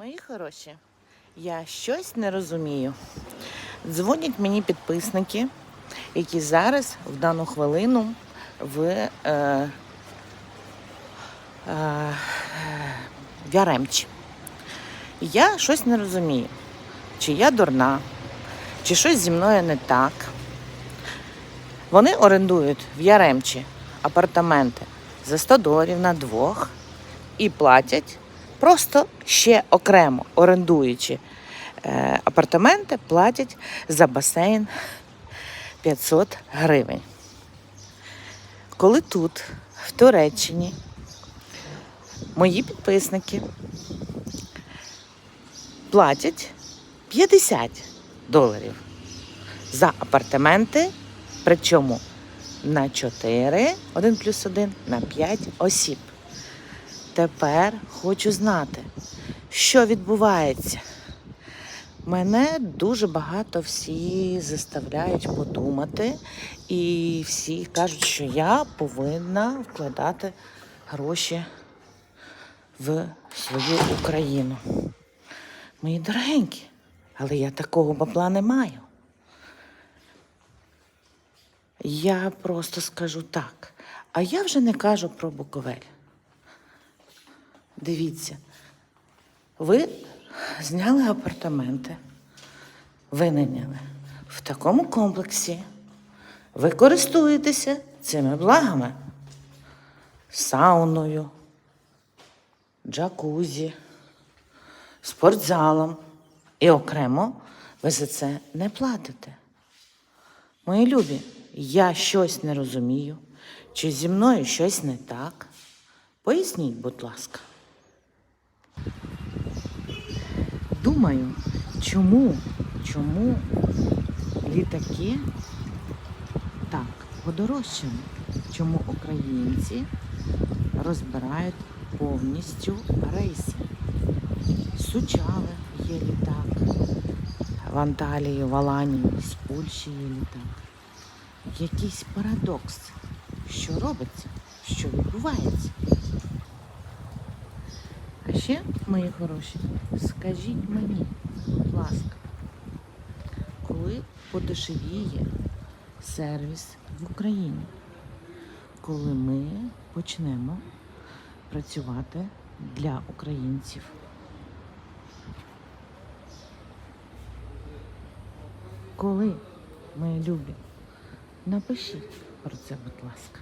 Мої хороші, я щось не розумію. Дзвонять мені підписники, які зараз в дану хвилину в, е, е, в Яремчі. Я щось не розумію, чи я дурна, чи щось зі мною не так. Вони орендують в Яремчі апартаменти за 100 доларів на двох і платять просто ще окремо орендуючи е, апартаменти, платять за басейн 500 гривень. Коли тут, в Туреччині, мої підписники платять 50 доларів за апартаменти, причому на 4, 1 плюс 1, на 5 осіб. Тепер хочу знати, що відбувається. Мене дуже багато всі заставляють подумати, і всі кажуть, що я повинна вкладати гроші в свою Україну. Мої дорогенькі, але я такого бабла не маю. Я просто скажу так. А я вже не кажу про Буковель. Дивіться, ви зняли апартаменти, винайняли в такому комплексі. Ви користуєтеся цими благами, сауною, джакузі, спортзалом. І окремо ви за це не платите. Мої любі, я щось не розумію, чи зі мною щось не так. Поясніть, будь ласка. Думаю, чому, чому літаки так подорожчали? Чому українці розбирають повністю рейси? Сучали є літак, в Анталії, в Аланії, з Польщі є літак. Якийсь парадокс. Що робиться? Що відбувається? Ще, мої хороші, скажіть мені, будь ласка, коли подешевіє сервіс в Україні, коли ми почнемо працювати для українців? Коли, мої любі, напишіть про це, будь ласка.